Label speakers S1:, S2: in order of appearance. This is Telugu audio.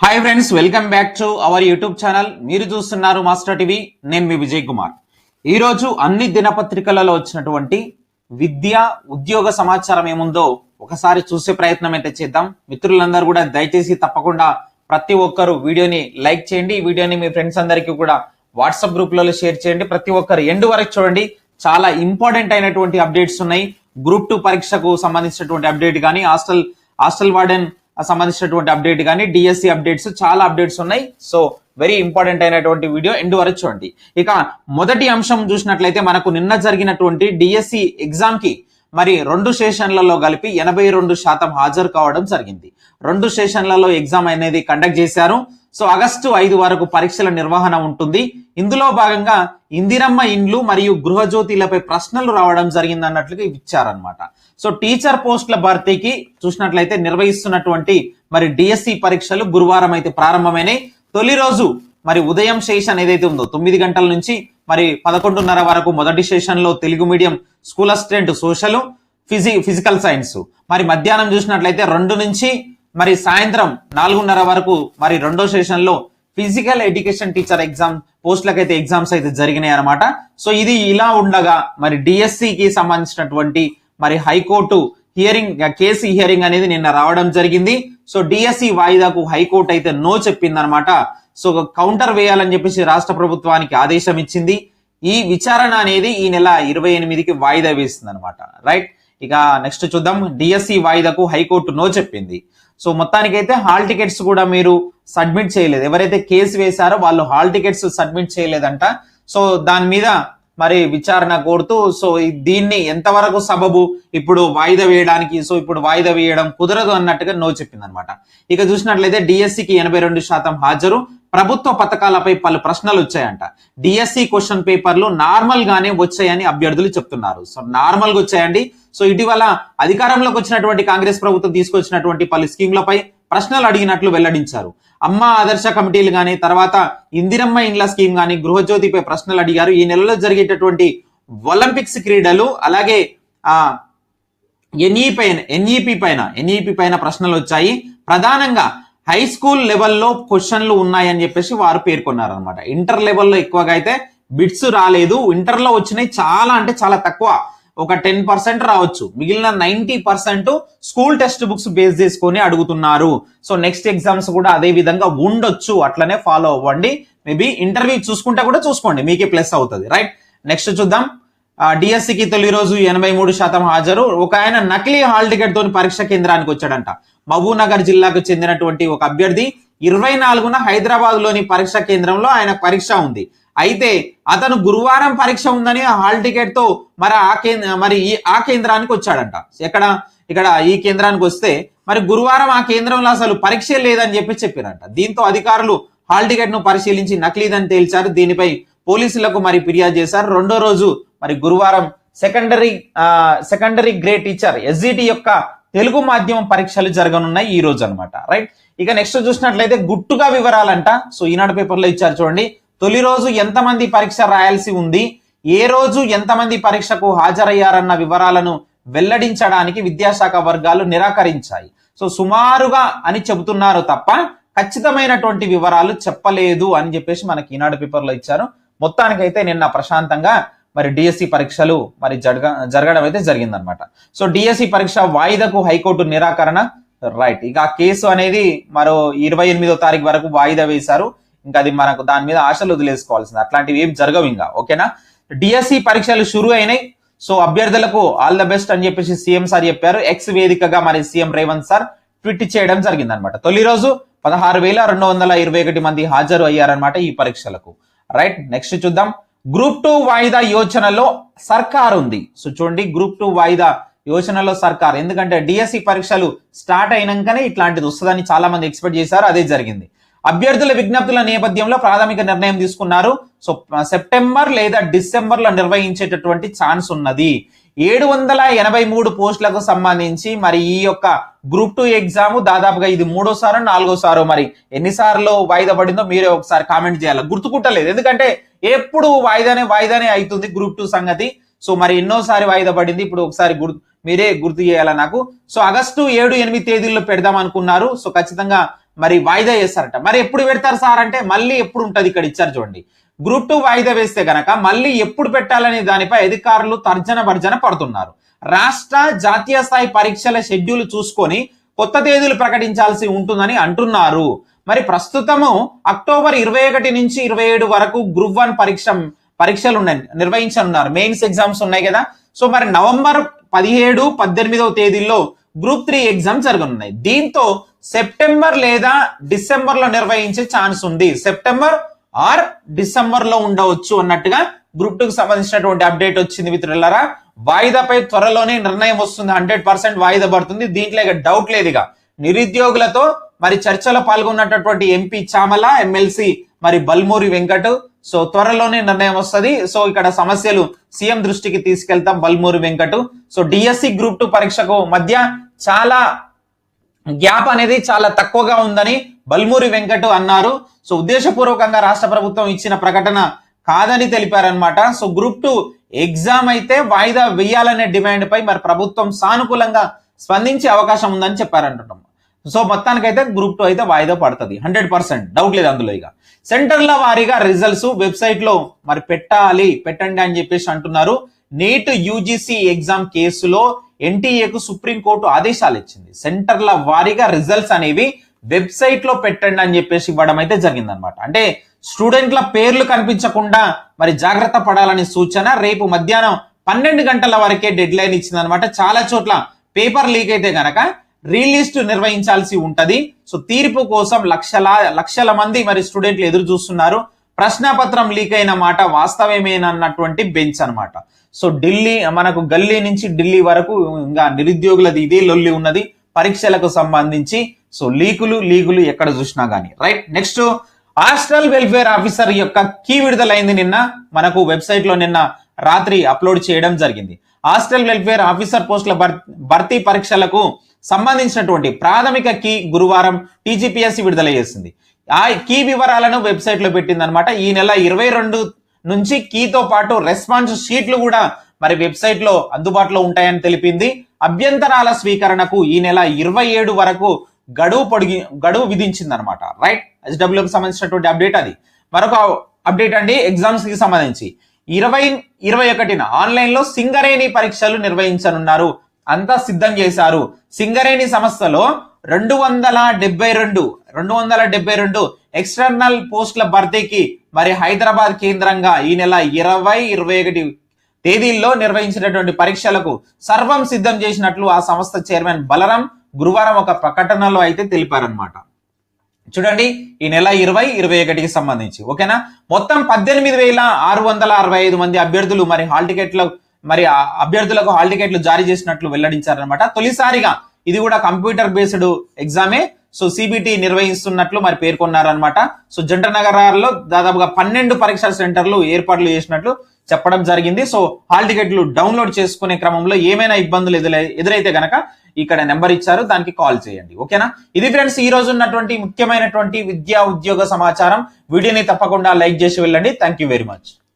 S1: Hi friends welcome back to our YouTube channel మీరు చూస్తున్నారు మాస్టర్ టీవీ నేను మీ విజయ్ కుమార్. ఈరోజు అన్ని దినపత్రికలలో వచ్చినటువంటి విద్య ఉద్యోగ సమాచారం ఏముందో ఒకసారి చూసే ప్రయత్నం అయితే చేద్దాం. మిత్రులందరూ కూడా దయచేసి తప్పకుండా ప్రతి ఒక్కరు వీడియోని లైక్ చేయండి. ఈ వీడియోని మీ ఫ్రెండ్స్ అందరికీ కూడా వాట్సాప్ గ్రూప్లలో షేర్ చేయండి. ప్రతి ఒక్కరు ఎండ్ వరకు చూడండి. చాలా ఇంపార్టెంట్ అయినటువంటి అప్డేట్స్ ఉన్నాయి. గ్రూప్ టూ పరీక్షకు సంబంధించినటువంటి అప్డేట్ కానీ హాస్టల్ హాస్టల్ వార్డెన్ సంబంధించినటువంటి అప్డేట్ కానీ డిఎస్సి అప్డేట్స్ చాలా అప్డేట్స్ ఉన్నాయి. సో వెరీ ఇంపార్టెంట్ అయినటువంటి వీడియో ఎండ్ వరకు చూడండి. ఇక మొదటి అంశం చూసినట్లయితే మనకు నిన్న జరిగినటువంటి డిఎస్సి ఎగ్జామ్కి మరి రెండు సెషన్లలో కలిపి ఎనభై రెండు శాతం హాజరు కావడం జరిగింది. రెండు సెషన్లలో ఎగ్జామ్ అనేది కండక్ట్ చేశారు. సో ఆగస్టు ఐదు వరకు పరీక్షల నిర్వహణ ఉంటుంది. ఇందులో భాగంగా ఇందిరమ్మ ఇండ్లు మరియు గృహజ్యోతిలపై ప్రశ్నలు రావడం జరిగింది అన్నట్లుగా ఇచ్చారనమాట సో టీచర్ పోస్టుల భర్తీకి చూసినట్లయితే నిర్వహిస్తున్నటువంటి మరి డిఎస్సి పరీక్షలు గురువారం అయితే ప్రారంభమైనాయి. తొలి రోజు మరి ఉదయం సెషన్ ఏదైతే ఉందో తొమ్మిది గంటల నుంచి మరి పదకొండున్నర వరకు మొదటి సెషన్లో Telugu medium school assistant social Fiji physical science. మరి మధ్యాహ్నం చూసినట్లయితే రెండు నుంచి మరి సాయంత్రం నాలుగున్నర వరకు మరి రెండో సెషన్లో ఫిజికల్ ఎడ్యుకేషన్ టీచర్ ఎగ్జామ్ పోస్టులకైతే ఎగ్జామ్స్ అయితే జరిగినాయి అనమాట సో ఇది ఇలా ఉండగా మరి డిఎస్సికి సంబంధించినటువంటి మరి హైకోర్టు హియరింగ్ కేసు హియరింగ్ అనేది నిన్న రావడం జరిగింది. సో డిఎస్సి వాయిదాకు హైకోర్టు అయితే నో చెప్పింది అనమాట సో కౌంటర్ వేయాలని చెప్పేసి రాష్ట్ర ప్రభుత్వానికి ఆదేశం ఇచ్చింది. ఈ విచారణ అనేది ఈ నెల ఇరవై ఎనిమిదికి వాయిదా వేసింది అనమాట రైట్ ఇక నెక్స్ట్ చూద్దాం. డిఎస్సి వాయిదాకు హైకోర్టు నో చెప్పింది. సో మొత్తానికైతే హాల్ టికెట్స్ కూడా మీరు సబ్మిట్ చేయలేదు. ఎవరైతే కేసు వేశారో వాళ్ళు హాల్ టికెట్స్ సబ్మిట్ చేయలేదంట. సో దాని మీద మరి విచారణ కోరుతూ సో దీన్ని ఎంతవరకు సబబు? ఇప్పుడు వాయిదా వేయడానికి సో ఇప్పుడు వాయిదా వేయడం కుదరదు అన్నట్టుగా నో చెప్పింది అనమాట ఇక చూసినట్లయితే డిఎస్సికి ఎనభై రెండు శాతం హాజరు. ప్రభుత్వ పథకాలపై పలు ప్రశ్నలు వచ్చాయంట. డిఎస్సి క్వశ్చన్ పేపర్లు నార్మల్ గానే వచ్చాయని అభ్యర్థులు చెప్తున్నారు. సో నార్మల్గా వచ్చాయండి. సో ఇటీవల అధికారంలోకి వచ్చినటువంటి కాంగ్రెస్ ప్రభుత్వం తీసుకొచ్చినటువంటి పలు స్కీమ్లపై ప్రశ్నలు అడిగినట్లు వెల్లడించారు. అమ్మ ఆదర్శ కమిటీలు కానీ తర్వాత ఇందిరమ్మ ఇండ్ల స్కీమ్ కానీ గృహజ్యోతిపై ప్రశ్నలు అడిగారు. ఈ నెలలో జరిగేటటువంటి ఒలింపిక్స్ క్రీడలు అలాగే ఆ ఎన్ఈ పైన ఎన్ఈపి పైన ఎన్ఈపి పైన ప్రశ్నలు వచ్చాయి. ప్రధానంగా హై స్కూల్ లెవెల్లో క్వశ్చన్లు ఉన్నాయని చెప్పేసి వారు పేర్కొన్నారు అనమాట ఇంటర్ లెవెల్లో ఎక్కువగా అయితే బిట్స్ రాలేదు. ఇంటర్లో వచ్చినాయి చాలా అంటే చాలా తక్కువ. ఒక టెన్ పర్సెంట్ రావచ్చు. మిగిలిన ninety percent school text books base చేసుకొని అడుగుతున్నారు. సో నెక్స్ట్ ఎగ్జామ్స్ కూడా అదే విధంగా ఉండొచ్చు. అట్లనే ఫాలో అవ్వండి. మేబీ ఇంటర్వ్యూ చూసుకుంటే కూడా చూసుకోండి. మీకే ప్లస్ అవుతుంది. రైట్? నెక్స్ట్ చూద్దాం. డిఎస్సికి తొలి రోజు ఎనభై మూడు శాతం హాజరు. ఒక ఆయన నకిలీ హాల్ టికెట్ తోని పరీక్ష కేంద్రానికి వచ్చాడంట. మహబూబ్నగర్ జిల్లాకు చెందినటువంటి ఒక అభ్యర్థి ఇరవై నాలుగున హైదరాబాద్లోని పరీక్ష కేంద్రంలో ఆయన పరీక్ష ఉంది. అయితే అతను గురువారం పరీక్ష ఉందని హాల్ టికెట్తో మరి ఆ కేంద్ర మరి ఈ ఆ కేంద్రానికి వచ్చాడంట. ఎక్కడ? ఇక్కడ ఈ కేంద్రానికి వస్తే మరి గురువారం ఆ కేంద్రంలో అసలు పరీక్ష లేదని చెప్పి చెప్పారంట. దీంతో అధికారులు హాల్ టికెట్ను పరిశీలించి నకిలీదని తేల్చారు. దీనిపై పోలీసులకు మరి ఫిర్యాదు చేశారు. రెండో రోజు మరి గురువారం secondary secondary grade teacher SGT యొక్క తెలుగు మాధ్యమం పరీక్షలు జరగనున్నాయి ఈ రోజు అన్నమాట రైట్ ఇక నెక్స్ట్ చూసినట్లయితే గుట్టుగా వివరాలంట. సో ఈనాడు పేపర్లో ఇచ్చారు చూడండి. తొలి రోజు ఎంతమంది పరీక్ష రాయాల్సి ఉంది? ఏ రోజు ఎంతమంది పరీక్షకు హాజరయ్యారన్న వివరాలను వెల్లడించడానికి విద్యాశాఖ వర్గాలు నిరాకరించాయి. సో సుమారుగా అని చెబుతున్నారు తప్ప ఖచ్చితమైనటువంటి వివరాలు చెప్పలేదు అని చెప్పేసి మనకి ఈనాడు పేపర్లో ఇచ్చారు. మొత్తానికైతే నిన్న ప్రశాంతంగా మరి డిఎస్సి పరీక్షలు మరి జరగ జరగడం అయితే జరిగిందనమాట సో డిఎస్సి పరీక్ష వాయిదాకు హైకోర్టు నిరాకరణ రైట్. ఇక ఆ కేసు అనేది మరో ఇరవై ఎనిమిదో తారీఖు వరకు వాయిదా వేశారు. ఇంకా అది మనకు దాని మీద ఆశలు వదిలేసుకోవాల్సింది. అట్లాంటివి ఏం జరగవు ఇంకా ఓకేనా? డిఎస్సి పరీక్షలు షురు అయినాయి. సో అభ్యర్థులకు ఆల్ ద బెస్ట్ అని చెప్పేసి సీఎం సార్ చెప్పారు. ఎక్స్ వేదికగా మరి సీఎం రేవంత్ సార్ ట్వీట్ చేయడం జరిగింది అనమాట తొలి రోజు పదహారు వేల రెండు వందల ఇరవై ఒకటి మంది హాజరు అయ్యారనమాట ఈ పరీక్షలకు. రైట్ నెక్స్ట్ చూద్దాం. గ్రూప్ టూ వాయిదా యోచనలో సర్కార్ ఉంది. సో చూడండి గ్రూప్ టూ వాయిదా యోచనలో సర్కార్. ఎందుకంటే డిఎస్సి పరీక్షలు స్టార్ట్ అయినాకనే ఇట్లాంటిది వస్తుందని చాలా మంది ఎక్స్పెక్ట్ చేశారు అదే జరిగింది. అభ్యర్థుల విజ్ఞప్తుల నేపథ్యంలో ప్రాథమిక నిర్ణయం తీసుకున్నారు. సో సెప్టెంబర్ లేదా డిసెంబర్లో నిర్వహించేటటువంటి ఛాన్స్ ఉన్నది. ఏడు వందల ఎనభై మూడు పోస్టులకు సంబంధించి మరి ఈ యొక్క గ్రూప్ టూ ఎగ్జామ్ దాదాపుగా ఇది మూడోసారో నాలుగోసారో మరి ఎన్నిసార్లు వాయిదా పడిందో మీరే ఒకసారి కామెంట్ చేయాలి. గుర్తుకుంటలేదు. ఎందుకంటే ఎప్పుడు వాయిదానే వాయిదానే అవుతుంది గ్రూప్ టూ సంగతి. సో మరి ఎన్నోసారి వాయిదా పడింది. ఇప్పుడు ఒకసారి గుర్తు మీరే గుర్తు చేయాలా నాకు? సో ఆగస్టు ఏడు ఎనిమిది తేదీల్లో పెడదాం అనుకున్నారు. సో ఖచ్చితంగా మరి వాయిదా చేస్తారట. మరి ఎప్పుడు పెడతారు సార్ అంటే మళ్ళీ ఎప్పుడు ఉంటుంది ఇక్కడ ఇచ్చారు చూడండి. గ్రూప్ టూ వాయిదా వేస్తే గనక మళ్ళీ ఎప్పుడు పెట్టాలనే దానిపై అధికారులు తర్జన భర్జన పడుతున్నారు. రాష్ట్ర జాతీయ స్థాయి పరీక్షల షెడ్యూల్ చూసుకొని కొత్త తేదీలు ప్రకటించాల్సి ఉంటుందని అంటున్నారు. మరి ప్రస్తుతము అక్టోబర్ ఇరవై ఒకటి నుంచి ఇరవై ఏడు వరకు గ్రూప్ వన్ పరీక్ష పరీక్షలు ఉన్నాయి నిర్వహించనున్నారు. మెయిన్స్ ఎగ్జామ్స్ ఉన్నాయి కదా. సో మరి నవంబర్ పదిహేడు పద్దెనిమిదవ తేదీల్లో గ్రూప్ త్రీ ఎగ్జామ్ జరగనున్నాయి. దీంతో సెప్టెంబర్ లేదా డిసెంబర్లో నిర్వహించే ఛాన్స్ ఉంది. సెప్టెంబర్ ఆర్ డిసెంబర్లో ఉండవచ్చు అన్నట్టుగా గ్రూప్ టూ కి సంబంధించినటువంటి అప్డేట్ వచ్చింది మిత్రులారా. వాయిదాపై త్వరలోనే నిర్ణయం వస్తుంది. హండ్రెడ్ పర్సెంట్ వాయిదా పడుతుంది. దీంట్లో ఇక డౌట్ లేదు ఇక. నిరుద్యోగులతో మరి చర్చలో పాల్గొన్నటువంటి ఎంపీ చామల ఎమ్మెల్సీ మరి బల్మూరి వెంకట్. సో త్వరలోనే నిర్ణయం వస్తుంది. సో ఇక్కడ సమస్యలు సీఎం దృష్టికి తీసుకెళ్తాం Balmuri Venkat. So DSC group two పరీక్షకు మధ్య చాలా గ్యాప్ అనేది చాలా తక్కువగా ఉందని బల్మూరి వెంకట్ అన్నారు. సో ఉద్దేశపూర్వకంగా రాష్ట్ర ప్రభుత్వం ఇచ్చిన ప్రకటన కాదని తెలిపారనమాట సో గ్రూప్ టూ ఎగ్జామ్ అయితే వాయిదా వేయాలనే డిమాండ్ పై మరి ప్రభుత్వం సానుకూలంగా స్పందించే అవకాశం ఉందని చెప్పారంటున్నాం. సో మొత్తానికైతే గ్రూప్ టూ అయితే వాయిదా పడుతుంది. Hundred percent. డౌట్ లేదు అందులో ఇక. సెంటర్ల వారీగా రిజల్ట్స్ వెబ్సైట్లో మరి పెట్టాలి పెట్టండి అని చెప్పేసి అంటున్నారు. నీట్ యూజీసీ ఎగ్జామ్ కేసులో ఎన్టీఏకు సుప్రీంకోర్టు ఆదేశాలు ఇచ్చింది. సెంటర్ల వారీగా రిజల్ట్స్ అనేవి వెబ్సైట్లో పెట్టండి అని చెప్పేసి ఇవ్వడం అయితే జరిగిందనమాట అంటే స్టూడెంట్ల పేర్లు కనిపించకుండా మరి జాగ్రత్త పడాలని సూచన రేపు మధ్యాహ్నం పన్నెండు గంటల వరకే డెడ్ లైన్ ఇచ్చిందనమాట చాలా చోట్ల పేపర్ లీక్ అయితే గనక రీలిస్ట్ నిర్వహించాల్సి ఉంటది. సో తీర్పు కోసం లక్షల లక్షల మంది మరి స్టూడెంట్లు ఎదురు చూస్తున్నారు. ప్రశ్నపత్రం లీక్ అయిన మాట వాస్తవమేనన్నటువంటి బెంచ్ అన్నమాట. సో ఢిల్లీ మనకు గల్లీ నుంచి ఢిల్లీ వరకు ఇంకా నిరుద్యోగులది ఇదే లొల్లి ఉన్నది. పరీక్షలకు సంబంధించి. సో లీకులు లీగులు ఎక్కడ చూసినా కానీ right? Next hostel welfare officer యొక్క కీ విడుదలైంది నిన్న. మనకు వెబ్సైట్లో నిన్న రాత్రి అప్లోడ్ చేయడం జరిగింది. హాస్టల్ వెల్ఫేర్ ఆఫీసర్ పోస్టుల భర్తీ పరీక్షలకు సంబంధించినటువంటి ప్రాథమిక కీ గురువారం టీజీపీఎస్సీ విడుదల చేసింది. ఆ కీ వివరాలను వెబ్సైట్లో పెట్టిందనమాట. ఈ నెల ఇరవై రెండు నుంచి కీతో పాటు రెస్పాన్స్ షీట్లు కూడా మరి వెబ్సైట్లో అందుబాటులో ఉంటాయని తెలిపింది. అభ్యంతరాల స్వీకరణకు ఈ నెల ఇరవై ఏడు వరకు గడువు పొడిగి గడువు విధించిందనమాట. రైట్ ఎస్డబ్ల్యూకి సంబంధించినటువంటి అప్డేట్ అది. మరొక అప్డేట్ అండి ఎగ్జామ్స్కి సంబంధించి. ఇరవై ఇరవై ఒకటిన ఆన్లైన్లో సింగరేణి పరీక్షలు నిర్వహించనున్నారు. అంతా సిద్ధం చేశారు. సింగరేణి సంస్థలో రెండు వందల డెబ్బై రెండు రెండు వందల డెబ్బై రెండు ఎక్స్టర్నల్ పోస్టుల భర్తీకి మరి హైదరాబాద్ కేంద్రంగా ఈ నెల ఇరవై ఇరవై ఒకటి తేదీల్లో నిర్వహించినటువంటి పరీక్షలకు సర్వం సిద్ధం చేసినట్లు ఆ సంస్థ చైర్మన్ బలరాం గురువారం ఒక ప్రకటనలో అయితే తెలిపారనమాట చూడండి ఈ నెల ఇరవై ఇరవై ఒకటికి సంబంధించి ఓకేనా? మొత్తం పద్దెనిమిది వేల ఆరు వందల అరవై ఐదు మంది అభ్యర్థులు మరి హాల్ టికెట్లు మరి ఆ అభ్యర్థులకు హాల్ టికెట్లు జారీ చేసినట్లు వెల్లడించారనమాట తొలిసారిగా ఇది కూడా కంప్యూటర్ బేస్డ్ ఎగ్జామే. సో సిబిటి నిర్వహిస్తున్నట్లు మరి పేర్కొన్నారనమాట సో జంట నగరాల్లో దాదాపుగా పన్నెండు పరీక్షా సెంటర్లు ఏర్పాట్లు చేసినట్లు చెప్పడం జరిగింది. సో హాల్ టికెట్లు డౌన్లోడ్ చేసుకునే క్రమంలో ఏమైనా ఇబ్బందులు ఎదురై- ఎదురైతే గనక ఇక్కడ నెంబర్ ఇచ్చారు. దానికి కాల్ చేయండి. ఓకేనా? ఇది ఫ్రెండ్స్ ఈ రోజు ఉన్నటువంటి ముఖ్యమైనటువంటి విద్యా ఉద్యోగ సమాచారం. వీడియోని తప్పకుండా లైక్ చేసి వెళ్ళండి. Thank you very much.